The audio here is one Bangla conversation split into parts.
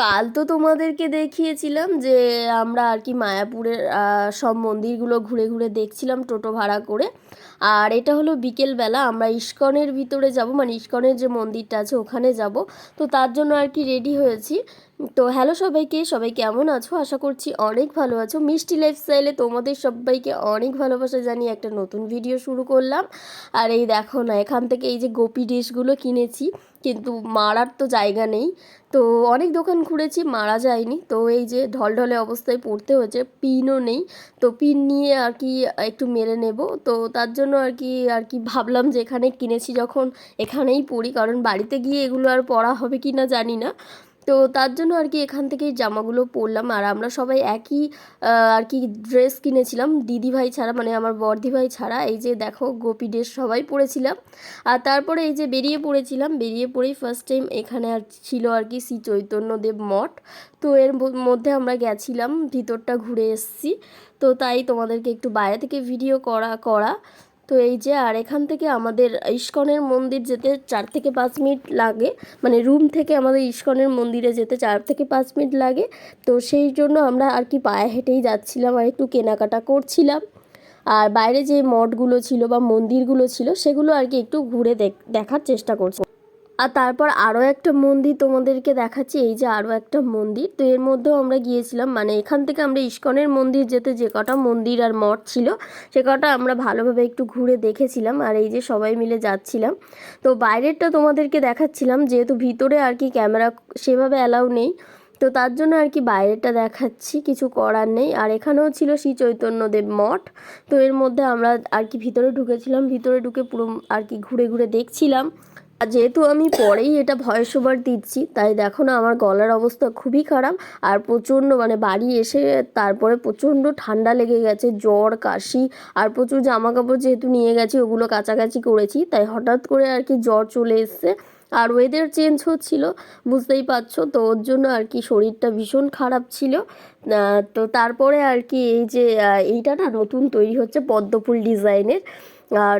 কাল তো তোমাদেরকে দেখিয়েছিলাম যে আমরা আর কি মায়াপুরের সব মন্দিরগুলো ঘুরে ঘুরে দেখছিলাম টোটো ভাড়া করে। আর এটা হলো বিকেলবেলা আমরা ইস্কনের ভিতরে যাব মানে ইস্কনের যে মন্দিরটা আছে ওখানে যাব। তো তার জন্য আর কি রেডি হয়েছি। তো হ্যালো সবাইকে, সবাই কেমন আছো? আশা করছি অনেক ভালো আছো। মিষ্টি লাইফস্টাইলে তোমাদের সবাইকে অনেক ভালোবাসা জানিয়ে একটা নতুন ভিডিও শুরু করলাম। আর এই দেখো না, এখান থেকে এই যে গোপী ডিশগুলো কিনেছি। কিন্তু মারার তো জায়গা নেই। তো অনেক দোকান ঘুরেছি, মারা যায়নি। তো এই যে ঢলঢলে অবস্থায় পড়তে হয়েছে, পিনও নেই। তো পিন নিয়ে আর কি একটু মেরে নেব। তো তার জন্য আর কি আর কি ভাবলাম যে এখানে কিনেছি, যখন এখানেই পড়ি। কারণ বাড়িতে গিয়ে এগুলো আর পড়া হবে কি না জানি না। তো তার জন্য আর কি এখান থেকেই জামাগুলো পরলাম। আর আমরা সবাই একই আর কি ড্রেস কিনেছিলাম। দিদি ভাই ছাড়া মানে আমার বর্দি ভাই ছাড়া। এই যে দেখো, গোপী ড্রেস সবাই পরেছিলাম। আর তারপরে এই যে বেরিয়ে পড়েছিলাম। বেরিয়ে পড়েই ফার্স্ট টাইম এখানে আর ছিল আর কি শ্রী চৈতন্যদেব মঠ। তো এর মধ্যে আমরা গেছিলাম, ভিতরটা ঘুরে এসেছি। তো তাই তোমাদেরকে একটু বাইরে থেকে ভিডিও করা করা। তো এই যে, আর এখান থেকে আমাদের ইস্কনের মন্দির যেতে চার থেকে পাঁচ মিনিট লাগে। মানে রুম থেকে আমাদের ইস্কনের মন্দিরে যেতে চার থেকে পাঁচ মিনিট লাগে। তো সেই জন্য আমরা আর কি পায়ে হেঁটেই যাচ্ছিলাম, আর একটু কেনাকাটা করছিলাম। আর বাইরে যে মঠগুলো ছিল বা মন্দিরগুলো ছিল, সেগুলো আর কি একটু ঘুরে দেখ- দেখার চেষ্টা করছি। আর তারপর আরও একটা মন্দির তোমাদেরকে দেখাচ্ছি, এই যে আরও একটা মন্দির। তো এর মধ্যেও আমরা গিয়েছিলাম মানে এখান থেকে আমরা ইস্কনের মন্দির যেতে যে কটা মন্দির আর মঠ ছিল, সে কটা আমরা ভালোভাবে একটু ঘুরে দেখেছিলাম আর এই যে সবাই মিলে যাচ্ছিলাম। তো বাইরেরটা তোমাদেরকে দেখাচ্ছিলাম, যেহেতু ভিতরে আর কি ক্যামেরা সেভাবে অ্যালাউ নেই, তো তার জন্য আর কি বাইরেটা দেখাচ্ছি, কিছু করার নেই। আর এখানেও ছিল শ্রী চৈতন্যদেব মঠ, তো এর মধ্যে আমরা আর কি ভিতরে ঢুকেছিলাম, ভিতরে ঢুকে পুরো আর কি ঘুরে ঘুরে দেখছিলাম। যেহেতু আমি পরেই এটা ভয়েস ওভার দিচ্ছি, তাই দেখো না আমার গলার অবস্থা খুবই খারাপ আর প্রচণ্ড মানে বাড়ি এসে তারপরে প্রচণ্ড ঠান্ডা লেগে গেছে, জ্বর, কাশি আর প্রচুর জামা কাপড় যেহেতু নিয়ে গেছি ওগুলো কাছাকাছি করেছি, তাই হঠাৎ করে আর কি জ্বর চলে এসছে আর ওয়েদার চেঞ্জ হচ্ছিল, বুঝতেই পারছ? তো ওর জন্য আর কি শরীরটা ভীষণ খারাপ ছিল। তো তারপরে আর কি এই যে এইটা না নতুন তৈরি হচ্ছে পদ্মফুল ডিজাইনের আর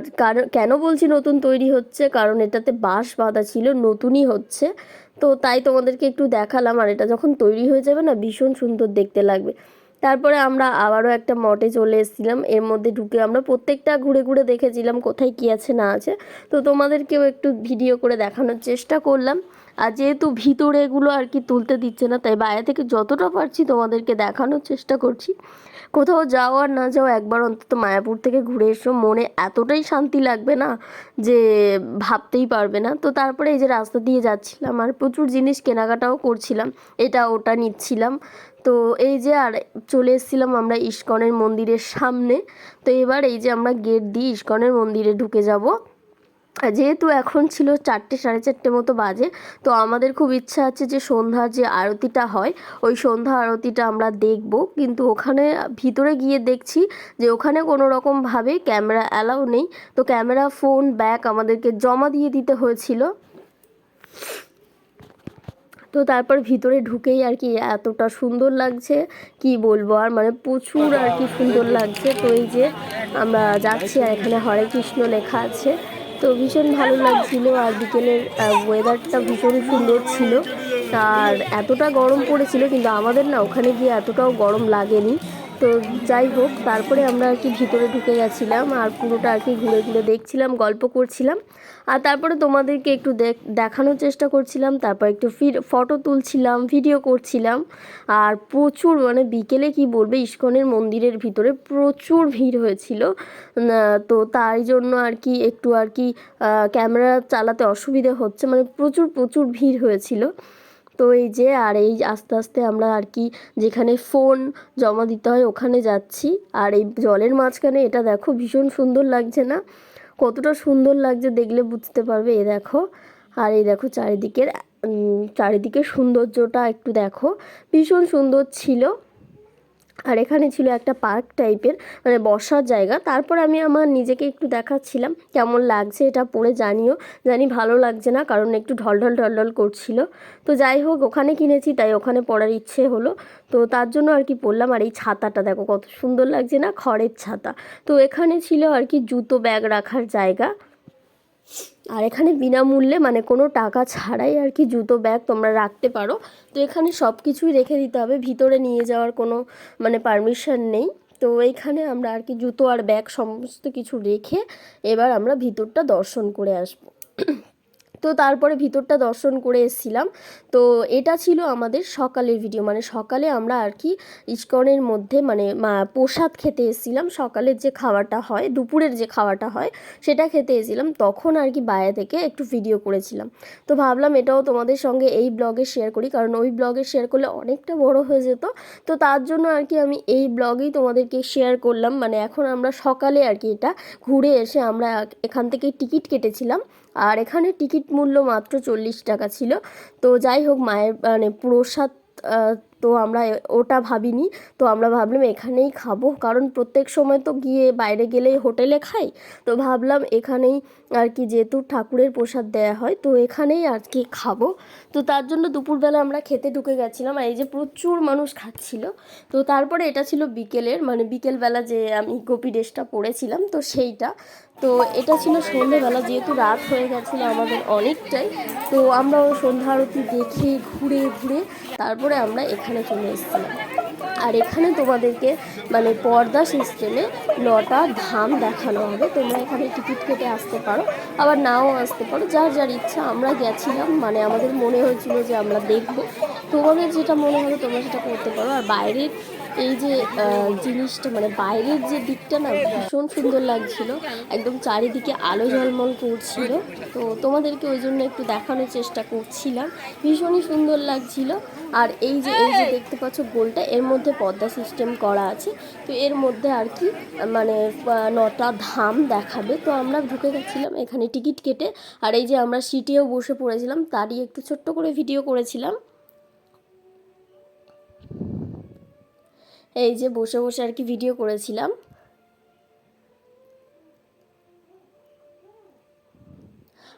কেন বলছি নতুন তৈরি হচ্ছে? কারণ এটাতে বাঁশ বাঁধা ছিল, নতুনই হচ্ছে। তো তাই তোমাদেরকে একটু দেখালাম, আর এটা যখন তৈরি হয়ে যাবে না, ভীষণ সুন্দর দেখতে লাগবে। তারপরে আমরা আবারও একটা মঠে চলে এসেছিলাম। এর মধ্যে ঢুকে আমরা প্রত্যেকটা ঘুরে ঘুরে দেখেছিলাম কোথায় কী আছে না আছে। তো তোমাদেরকেও একটু ভিডিও করে দেখানোর চেষ্টা করলাম। আর যেহেতু ভিতরে এগুলো আর কি তুলতে দিচ্ছে না, তাই বাইরে থেকে যতটা পারছি তোমাদেরকে দেখানোর চেষ্টা করছি। কোথাও যাও আর না যাও, একবার অন্তত মায়াপুর থেকে ঘুরে এসো, মনে এতটাই শান্তি লাগবে না যে ভাবতেই পারবে না। তো তারপরে এই যে রাস্তা দিয়ে যাচ্ছিলাম, আর প্রচুর জিনিস কেনাকাটাও করছিলাম, এটা ওটা নিচ্ছিলাম। তো এই যে আর চলে এসেছিলাম আমরা ইস্কনের মন্দিরের সামনে। তো এবার এই যে আমরা গেট দিয়ে ইস্কনের মন্দিরে ঢুকে যাব। যেহেতু এখন ছিল চারটে, সাড়ে চারটে মতো বাজে, তো আমাদের খুব ইচ্ছা আছে যে সন্ধ্যার যে আরতিটা হয়, ওই সন্ধ্যা আরতিটা আমরা দেখব। কিন্তু ওখানে ভিতরে গিয়ে দেখছি যে ওখানে কোনো রকমভাবে ক্যামেরা অ্যালাউ নেই। তো ক্যামেরা, ফোন, ব্যাগ আমাদেরকে জমা দিয়ে দিতে হয়েছিল। তো তারপর ভিতরে ঢুকেই আর কি এতটা সুন্দর লাগছে। কি বলব আর মানে প্রচুর আর কি সুন্দর লাগছে। তো এই যে আমরা যাচ্ছি আর এখানে হরে কৃষ্ণ লেখা আছে। তো ভীষণ ভালো লাগছিল আর বিকেলের ওয়েদারটা ভীষণ সুন্দর ছিল। আর এতটা গরম পড়েছিল, কিন্তু আমাদের না ওখানে গিয়ে এতটাও গরম লাগেনি। তো যাই হোক, তারপরে আমরা আর কি ভিতরে ঢুকে গেছিলাম আর পুরোটা আর কি ঘুরে ঘুরে দেখছিলাম, গল্প করছিলাম। আর তারপরে তোমাদেরকে একটু দেখ- দেখানোর চেষ্টা করছিলাম, তারপর একটু ফটো তুলছিলাম ভিডিও করছিলাম। আর প্রচুর মানে বিকেলে কি বলবে, ইস্কনের মন্দিরের ভিতরে প্রচুর ভিড় হয়েছিল। তো তাই জন্য আর কি একটু আর কি ক্যামেরা চালাতে অসুবিধে হচ্ছে মানে প্রচুর প্রচুর ভিড় হয়েছিল। তো এই যে, আর এই আস্তে আস্তে আমরা আর কি যেখানে ফোন জমা দিতে হয় ওখানে যাচ্ছি। আর এই জলের মাঝখানে এটা দেখো ভীষণ সুন্দর লাগছে না? কতটা সুন্দর লাগছে দেখলে বুঝতে পারবে এ দেখো। আর এই দেখো চারিদিকের চারিদিকের সৌন্দর্যটা একটু দেখো। ভীষণ সুন্দর ছিল। আর এখানে ছিল একটা পার্ক টাইপের মানে বসার জায়গা। তারপর আমি আমার নিজেকে একটু দেখাচ্ছিলাম, কেমন লাগছে এটা পরে জানিও। জানি ভালো লাগছে না, কারণ একটু ঢলঢল ঢলঢল করছিল। তো যাই হোক, ওখানে কিনেছি, তাই ওখানে পড়ার ইচ্ছে হলো। তো তার জন্য আর কি পরলাম আর এই ছাতাটা দেখো কত সুন্দর লাগছে না, খড়ের ছাতা। তো এখানে ছিল আর কি জুতো ব্যাগ রাখার জায়গা। আর এখানে বিনামূল্যে মানে কোনো টাকা ছাড়াই আর কি জুতো, ব্যাগ তোমরা রাখতে পারো। তো এখানে সব কিছুই রেখে দিতে হবে, ভিতরে নিয়ে যাওয়ার কোনো মানে পারমিশন নেই। তো এইখানে আমরা আর কি জুতো আর ব্যাগ সমস্ত কিছু রেখে এবার আমরা ভিতরটা দর্শন করে আসব। তো তারপরে ভিতরটা দর্শন করে এসেছিলাম। তো এটা ছিল আমাদের সকালের ভিডিও মানে সকালে আমরা আর কি ইস্কনের মধ্যে মানে প্রসাদ খেতে এসেছিলাম। সকালের যে খাওয়াটা হয়, দুপুরের যে খাওয়াটা হয়, সেটা খেতে এসেছিলাম। তখন আর কি বাইরে থেকে একটু ভিডিও করেছিলাম। তো ভাবলাম এটাও তোমাদের সঙ্গে এই ব্লগে শেয়ার করি, কারণ ওই ব্লগে শেয়ার করলে অনেকটা বড় হয়ে যেত। তো তার জন্য আর কি আমি এই ব্লগেই তোমাদেরকে শেয়ার করলাম। মানে এখন আমরা সকালে আর কি এটা ঘুরে এসে আমরা এখান থেকে টিকিট কেটেছিলাম। আর এখানে টিকিট মূল্য মাত্র চল্লিশ টাকা ছিল। তো যাই হোক, মায়ের মানে প্রসাদ তো আমরা ওটা ভাবিনি। তো আমরা ভাবলাম এখানেই খাব। কারণ প্রত্যেক সময় তো গিয়ে বাইরে গেলেই হোটেলে খাই। তো ভাবলাম এখানেই আর কি, যেহেতু ঠাকুরের প্রসাদ দেয়া হয়, তো এখানেই আর কি খাব। তো তার জন্য দুপুরবেলা আমরা খেতে ঢুকে গেছিলাম। আর এই যে প্রচুর মানুষ খাচ্ছিল। তো তারপরে এটা ছিল বিকেলের মানে বিকেলবেলা যে আমি গোপী ড্রেসটা পরেছিলাম, তো সেইটা। তো এটা ছিল সন্ধেবেলা, যেহেতু রাত হয়ে গেছিল আমাদের অনেকটাই, তো আমরা সন্ধ্যা আরতি দেখে ঘুরে ঘুরে তারপরে আমরা এখানে চলে এসেছিলাম। আর এখানে তোমাদেরকে মানে পর্দা সিস্টেমে নটা ধাম দেখানো হবে। তোমরা এখানে টিকিট কেটে আসতে পারো, আবার নাও আসতে পারো। যার যার ইচ্ছা, আমরা গেছিলাম মানে আমাদের মনে হয়েছিল যে আমরা দেখব। তোমাদের যেটা মনে হবে তোমরা সেটা করতে পারো। আর বাইরের এই যে জিনিসটা মানে বাইরের যে দিকটা না, ভীষণ সুন্দর লাগছিল। একদম চারিদিকে আলো ঝলমল করছিল। তো তোমাদেরকে ওই জন্য একটু দেখানোর চেষ্টা করছিলাম। ভীষণই সুন্দর লাগছিল। আর এই যে এই যে দেখতে পাচ্ছ গোলটা, এর মধ্যে পদ্মা সিস্টেম করা আছে। তো এর মধ্যে আর কি মানে নটা ধাম দেখাবে। তো আমরা ঢুকে গেছিলাম, এখানে টিকিট কেটে। আর এই যে আমরা সিটেও বসে পড়েছিলাম, তারই একটু ছোট্ট করে ভিডিও করেছিলাম। এই যে বসে বসে আর কি ভিডিও করেছিলাম।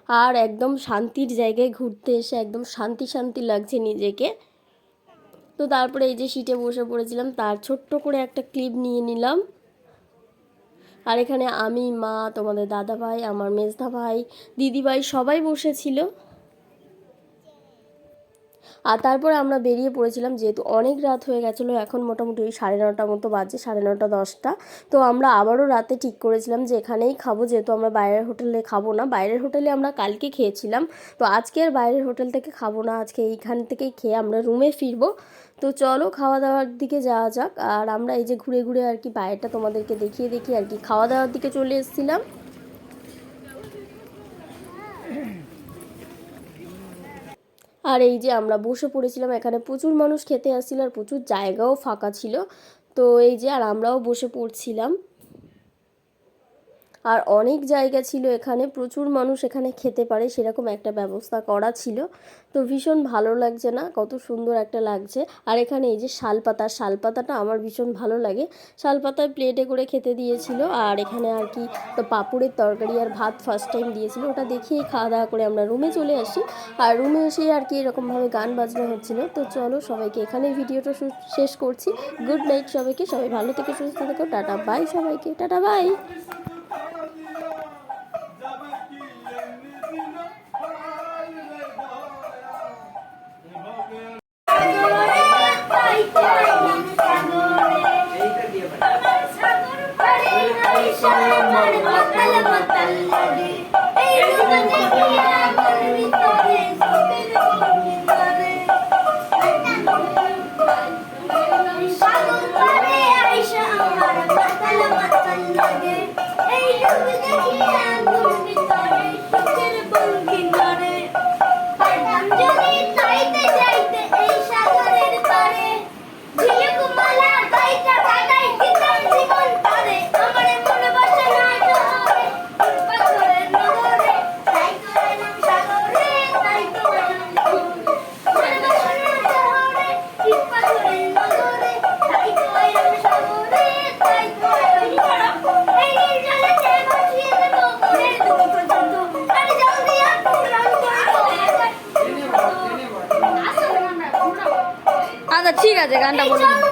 আর একদম শান্তির জায়গায় ঘুরতে এসে একদম শান্তি শান্তি লাগছে নিজেকে। তো তারপরে এই যে সিটে বসে পড়েছিলাম, তার ছোট্ট করে একটা ক্লিপ নিয়ে নিলাম। আর এখানে আমি, মা, তোমাদের দাদা ভাই আমার মেজদা ভাই দিদি ভাই সবাই বসেছিল। আর তারপরে আমরা বেরিয়ে পড়েছিলাম যেহেতু অনেক রাত হয়ে গেছিল, এখন মোটামুটি ওই সাড়ে নটার মতো বাজে, সাড়ে নটা দশটা। তো আমরা আবারও রাতে ঠিক করেছিলাম যে এখানেই খাব, যেহেতু আমরা বাইরের হোটেলে খাব না। বাইরের হোটেলে আমরা কালকে খেয়েছিলাম। তো আজকে আর বাইরের হোটেল থেকে খাব না, আজকে এইখান থেকেই খেয়ে আমরা রুমে ফিরবো। তো চলো খাওয়া দাওয়ার দিকে যাওয়া যাক। আর আমরা এই যে ঘুরে ঘুরে আর কি বাইরেটা তোমাদেরকে দেখিয়ে দেখি আর কি। খাওয়া দাওয়ার দিকে চলে এসেছিলাম। আর এই যে আমরা বসে পড়েছিলাম, এখানে প্রচুর মানুষ খেতে আসছিল আর প্রচুর জায়গাও ফাঁকা ছিল। তো এই যে আর আমরাও বসে পড়ছিলাম। আর অনেক জায়গা ছিল এখানে, প্রচুর মানুষ এখানে খেতে পারে, সেরকম একটা ব্যবস্থা করা ছিল। তো ভীষণ ভালো লাগছে না, কত সুন্দর একটা লাগছে। আর এখানে এই যে শালপাতা, শালপাতাটা আমার ভীষণ ভালো লাগে। শালপাতায় প্লেটে করে খেতে দিয়েছিল, আর এখানে আর কি তো পাঁপড়ের তরকারি আর ভাত ফার্স্ট টাইম দিয়েছিল। ওটা দেখিয়েই খাওয়া দাওয়া করে আমরা রুমে চলে আসি। আর রুমে এসে আর কি এরকমভাবে গান বাজনা হচ্ছিল। তো চলো সবাইকে এখানে ভিডিওটা শেষ করছি। গুড নাইট সবাইকে, সবাই ভালো থেকে, সুস্থ থেকো, টাটা বাই সবাইকে, ta ta bye Oh, আছে গানটা বলে দিন